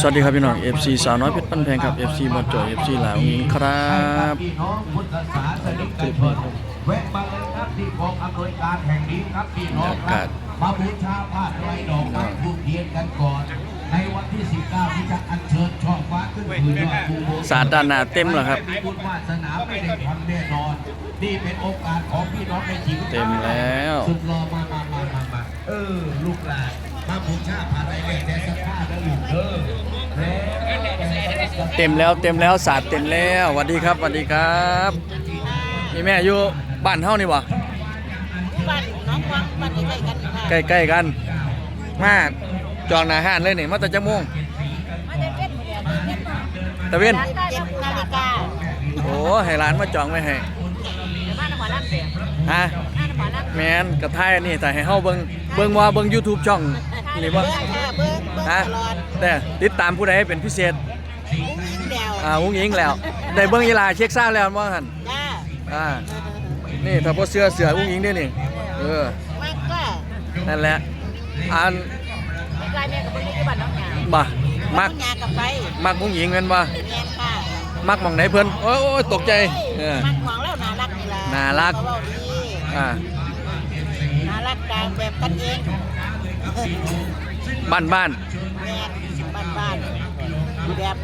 สวัสดีครับพี่น้อง FC สาวน้อยเพชรปั้นแพงครับ FC บอลจอย FC หลาวยิงครับพี่น้องพุทธศาสนิกชนแวะมาเลยครับที่กองอำนวยการแห่งนี้ครับพี่น้องครับมาบูชาผ้าไตรดอกไม้ทูบเทียนกันก่อน ในวันที่ 19ที่จะอัญเชิญช่อฟ้าขึ้นสู่ยอดภูโบสาดด้านหน้าเต็มแล้วครับบุญวาสนาไม่ได้ทำแน่นอนนี่เป็นโอกาสของพี่น้องในชีวิตเต็มแล้ว สุดรอมามามามามาเออลูกหลาน มาบูชาผ้าไตรเล็กแต่สักผ้าแล้วลูกเออแล้วเต็มแล้วเต็มแล้วสาดเต็มแล้วสวัสดีครับสวัสดีครับนี่แม่อยู่บ้านเฮานี่บ่บ้านน้องวังบ้านใกล้ๆกันค่ะใกล้ๆกัน มาจองหน้าห้านเลยนี่มาแต่จะม่วงมาได้เป็นเดือนเดือนตะเวนเจ็ดนาฬิกาโอ้ให้ร้านมาจองไว้ให้บ้านนครลำเสียฮะบ้านนครลำแมนกระทายอันนี่แต่ให้เฮาเบิ่งเบิ่งว่าเบิ่ง YouTube ช่อง นี่บ่เบิ้งค่ะเบิ้งเบิ้งฮะตลอดแต่ติดตามผู้ใดเป็นพิเศษอุ้งยิงเดียวอ่าวุ้งยิงแล้วได้เบิ่งยีหลาเช็คซาวแล้วบ่หั่นจ้าอ่านี่ถ้าบ่เสื้อเสือวุ้งยิงด้วยนี่เออมากก็นั่นแหละอันใกล้แม่กับเบิ้งที่บ้านน้องหยาบ่มักน้องหยากับไปมักวุ้งยิงแม่นบ่แม่นค่ะมักหม่องไหนเพิ่นโอ้ยโอ้ยตกใจเออมักของแล้วน่ารักนี่ล่ะน่ารักเว้าดีอ่าน่ารักกลางแบบกันเอง บ้านบ้านแม่บ้านบ้านๆแบบ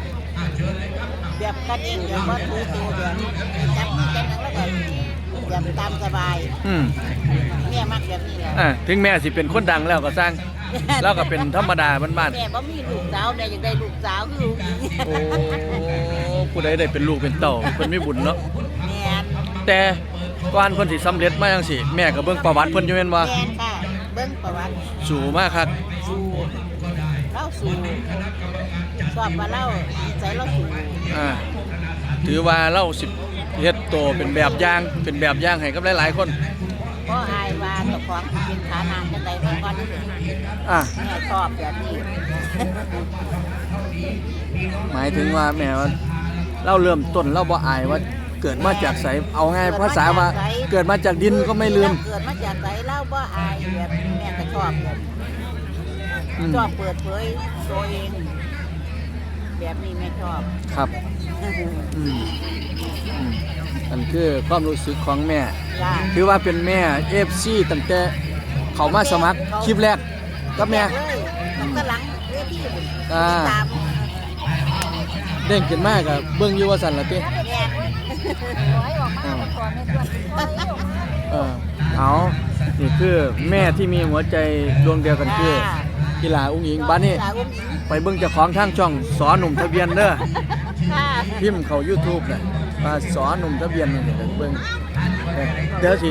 แบบกันเองแบบว่าถูตัวแบบจับมือจับหนังแล้วก็แบบตามสบายอืมแม่มักแบบนี้แหละอ่าถึงแม้สิเป็นคนดังแล้วก็สร้างแล้วก็เป็นธรรมดาบ้านแม่บ่มีลูกสาวแม่อยากได้ลูกสาวคือลูกหญิงๆโอ้ผู้ใดได้เป็นลูกเป็นเต้าเพิ่นมีบุญเนาะแม่นแต่ก่อนเพิ่นสิสำเร็จมาจังซี่แม่ก็เบิ่งประวัติเพิ่นอยู่แม่นบ่แม่นค่ะเบิ่งประวัติสู่มาคักสู่เล่าสู่สอบว่าเล่าใจเราสู่อ่าถือว่าเราสิเฮ็ดโตเป็นแบบอย่าง เป็นแบบอย่างให้กับหลายๆคนก็อายว่าเจ้าของเป็นฐานะจังไดเมื่อก่อนอะแม่ชอบแบบนี้หมายถึงว่าแม่ว่าเราเริ่มต้นเราบ่อายว่า เกิดมาจากไสเอาง่ายภาษาว่าเกิดมาจากดินก็ไม่ลืม เกิดมาจากไสเล่าบ่อายแบบแม่ก็ชอบแบบอืมชอบเปิดเผยตัวเอง แบบนี้แม่ชอบ ครับอืมอืมอันคือความรู้สึกของแม่จ้าถือว่าเป็นแม่ FC ตั้งแต่เขามาสมัครคลิปแรกกับแม่เลยตั้งแต่หลังเวทีบุญอ่าตามเด้งขึ้นมากกับเบิ่งอยู่ว่าสั่นละติแม่ ร้อยออกมาก่อนไม่ควรเออเอานี่คือแม่ที่มีหัวใจดวงเดียวกันคือกีฬาอุ้งอิงบ้านนี้สาวอุ้งอิงไปเบิ่งเจ้าของทางช่องสอนหนุ่มทะเบียนเด้อค่ะพิมพ์เขา YouTube น่ะว่าสอนหนุ่มทะเบียนนี่เดี๋ยวเบิ่งเดี๋ยวสิ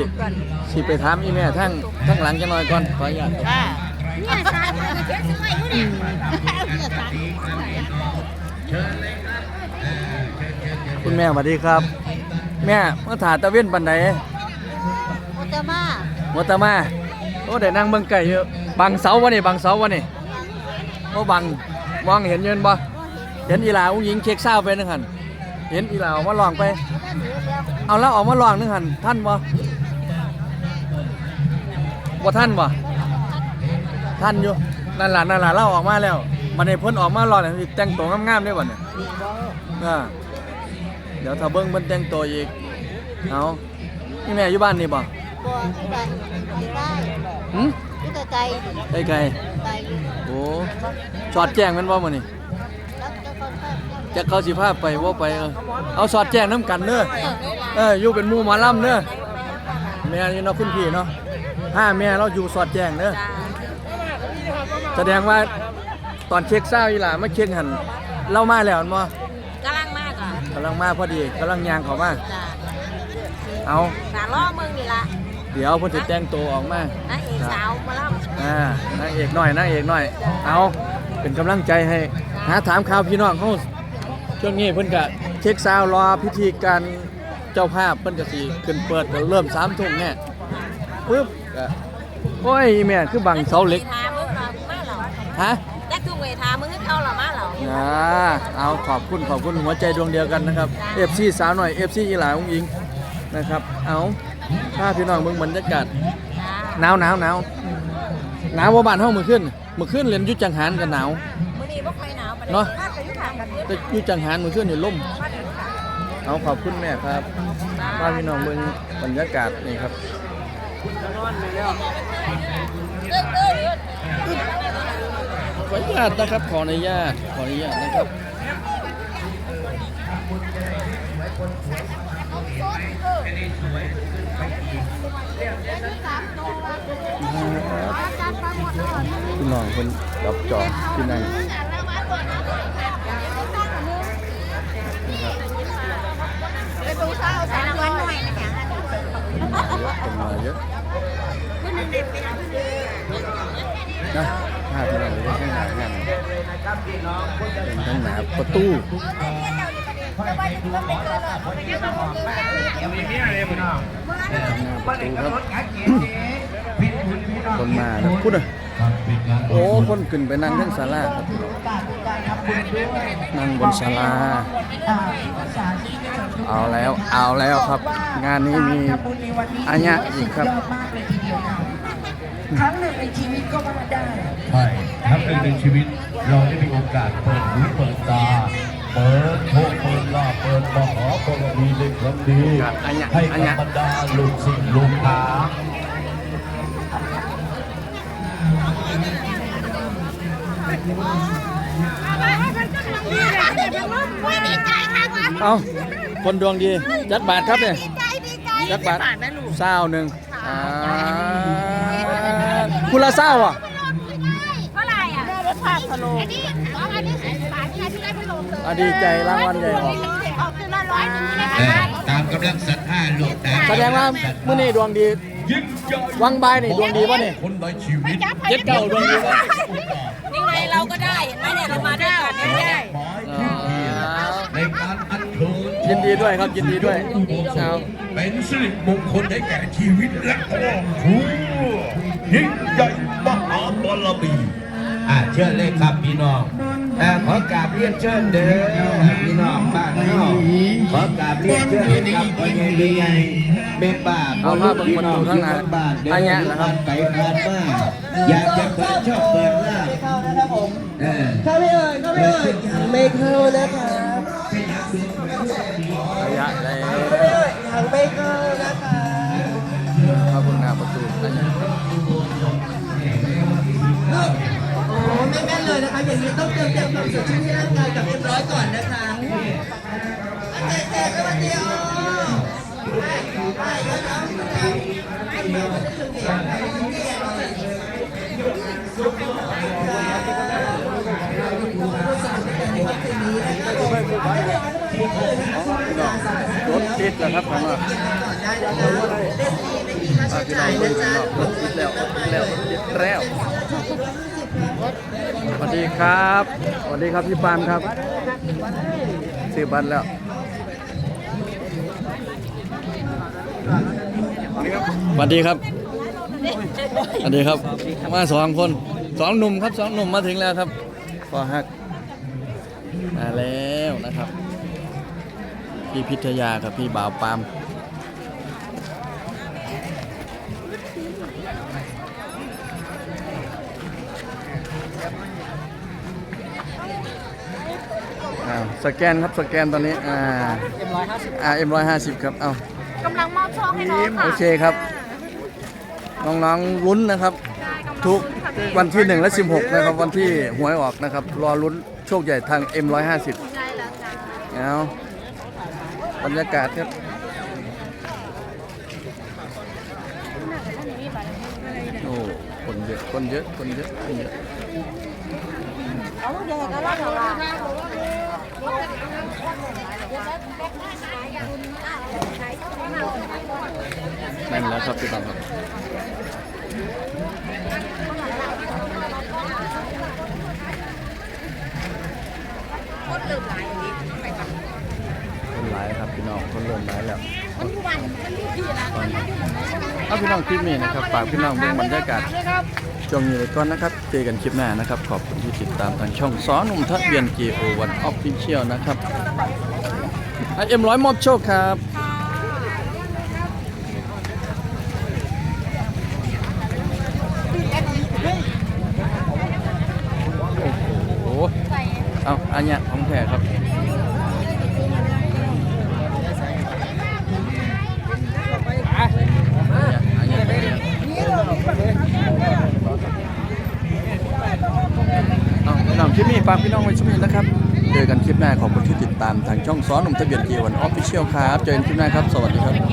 สิไปถามอีแม่ทั้งทั้งหลังจังหน่อยก่อนขออนุญาตครับค่ะเนี่ยสาวเช็ดสวยอยู่เนี่ยเนี่ยสาวคุณแม่สวัสดีครับ แม่มาถ่าตะเว้นปันใดโมเตมาหัวตามาโอ้ได้นั่งเบิ่งไก่อยู่บังเสาวะนี่บังเสาวะนี่โอ้บังมองเห็นยืนบ่เห็นอีหลาอุ้งยิงเช็คเศร้าไปนึงหันเห็นอีหลาออกมาลองไป เอาแล้วออกมาลองนึงหันท่านบ่บ่ท่านบ่ท่านอยู่นั่นล่ะนั่นล่ะเราออกมาแล้วมันให้เพิ่นออกมาลองนี่แต่งตัวงามๆได้บ่เนี่ยอ่า เดี๋ยวถ้าเบิ่งเพิ่นแต่งตัวอีกเอานี่แม่อยู่บ้านนี่บ่บ่ที่บ้านที่ใต้หึที่ไกลไกลไกลๆไกลอยู่โอ้สอดแจ้งแมันบ่มื้อนี้แล้วจะค่อนข้างจะเขาสิพาไปบ่ไปเออเอาสอดแจ้งนํกันเด้อเอออยู่เป็นหมู่หมอลำเด้อแม่นี่เนาะคุณพี่เนาะห้าแม่เราอยู่สอดแจ้งเด้อแสดงว่าตอนเช็คเศร้าอีหล่ามาเช็คหันเรามาแล้วแม่นบ่กำลังมา กอะกำลังมาพอดีกำลังย่างเข้ามา จ้าเอาสาล้อมึงนี่ล่ะเดี๋ยวเพิ่นสิแต่งตัวออกมานางเอกสาวมาล่ำอ่านางเอกหน่อยนางเอกหน่อย เอาเป็นกำลังใจให้ หาถามข่าวพี่น้องเขาช่วงนี้เพิ่นก็เช็คซาวด์รอพิธีการเจ้าภาพเพิ่นก็สิขึ้นเปิดก็เริ่ม3ทุ่มแน่ปึ๊บก็โอ้ยอีแม่คือบังเสาเหล็กทามึงเหรอมาเหรอฮะ แจ็คทุ่งเวทามึงเอาเหรอมาเหร ออ่าเอาขอบคุณขอบคุณหัวใจดวงเดียวกันนะครับ FC สาวหน่อย FC อีหลาอุ้งอิงนะครับเอาถ้าพี่น้องเบิ่งบรรยากาศหนาวหนาวหนาวหนาวว่าบ้านเฮามื้อขึ้นมื้อขึ้นเล่นอยุจังหารกันหนาวมื้อนี้บ่ค่อยหนาวปานใดเนาะบ้านก็อยู่ข้างกันเด้อแต่อยู่จังหารมื้อคืนนี่ล่มบ้านอยู่ข้างเอาขอบคุณแม่ครับว่าพี่น้องเบิ่งบรรยากาศนี่ครับข อนุญาตนะครับ ขออนุญาต ขออนุญาตนะครับพี่น้องคนรับจองที่นั่นนะครับไปดูเช้าใส่น้ำมันหน่อยนะจ๊ะคนมาเยอะนะ ภาพนั้นเป็นข้างหน้านั่นเป็นเราคงจะข้างหน้าประตูคนมาแล้วพูดเลยครับเป็นการโอ้คนขึ้นไปนั่งทั้งศาลาครับนั่งบนศาลาเอาแล้วเอาแล้วครับ งานนี้มีอัญญะอีกครับ ครั้งหนึ่งในชีวิตก็มาได้ ใช่ครั้งหนึ่งในชีวิตเราได้มีโอกาสเปิดหูเปิดตา เปิดโชคเปิดลาภเปิดมหาบารมีในครั้งนี้ให้กับบรรดาลูกศิษย์ลูกหาเอาคนดวงดี จัดบาทครับเนี่ย ดีใจดีใจจักบาทเศร้าหนึ่งอ่า คุณละเศร้าอะเท่าไหร่อะได้ภาพพะโลอันนี้สองอันนี้สิบบาทที่ได้พะโลเลยอะดีใจรางวัลใหญ่ออกออกคือละร้อยหนึงนี่นะเออคะตามกำลังศรัทธาลูกตามแสดงว่ามื้อนี้ดวงดียิ่งใหญ่วังบายนี่ดวงดีป่ะนี่คนในชีวิตเจ็ดเก่าดวงดีป่ะนี่ไงเราก็ได้เห็นไหมเนี่ยเรามาด้วยกันเนี่ยได้ ยินดีด้วยครับยินดีด้วยชาวเป็นสิริมงคลให้แก่ชีวิตและครอบครัวยิ่งใหญ่มหาบารมีอ่าเชิญเลยครับพี่น้องอ่าขอกราบเรียนเชิญเด้อพี่น้องบ้านเฮาขอกราบเรียนเชิญครับพ่อใหญ่ดีใหญ่แม่ป้าเอามาเบิ่งประตูข้างหน้าบ้านเด้ออันเนี้ยนะครับไปผ่านมาอยากจะเปิดชอบเปิดลาบเออเข้าไม่เอ่ยเข้าไม่เอ่ยยังไม่เข้านะครับระ อย่างนี้ต้องเติมเต็มความสดชื่นให้ร่างกายกับเรียบร้อยก่อนนะคะเจ๊เจ๊สวัสดีอ๋อรถติดแล้วครับผมอะอะพี่น้องเบิ่งพี่น้องรถติดแล้วครับผมรถติดแล้วรถติดแล้ว สวัสดีครับสวัสดีครับพี่ปานครับซื้อบัตรแล้วสวัสดีครับสวัสดีครับ มาสองคนสองหนุ่มครับสองหนุ่มมาถึงแล้วครับพอฮักมาแล้วนะครับ พี่พิทยากับพี่บ่าวปาม อ่าสแกนครับสแกนตอนนี้อ่าอ่า M150 ครับเอากำลังมอบโชคให้น้องค่ะโอเคครับน้องๆลุ้นนะครับ ทุกวันที่1และ16นะครับวันที่หวยออกนะครับรอลุ้นโชคใหญ่ทาง M150 ใช่แล้วจ้าเอาบรรยากาศครับโอ้คนเยอะคนเยอะคนเยอะคนเยอะ แล้วล่ะนั่นแล้วครับพี่น้องครับคนหลายครับพี่น้องคนเริ่มหลายแล้วถ้าพี่น้องคลิปนี้นะครับฝากพี่น้องเบิ่งบรรยากาศ ช่วงนี้เลยก่อนนะครับ เจอกันคลิปหน้านะครับ ขอบคุณที่ติดตามทางช่องสอนหนุ่มทะเบียน GO1 Official นะครับไอเอ็มร้อยมอบโชคครับโอ้โหเอาอันเนี้ยของแท้ครับอันเนี้ยอันเนี้ยเอาพี่น้องค ลิปนี้ฝากพี่น้องไว้ช่วนี้นะครับ เจอกันคลิปหน้าขอบคุณที่ติดตามทางช่องซ้อนหนุ่มทะเบียนเกียวันออฟฟิเชียลครับ เจอกันคลิปหน้าครับ สวัสดีครับ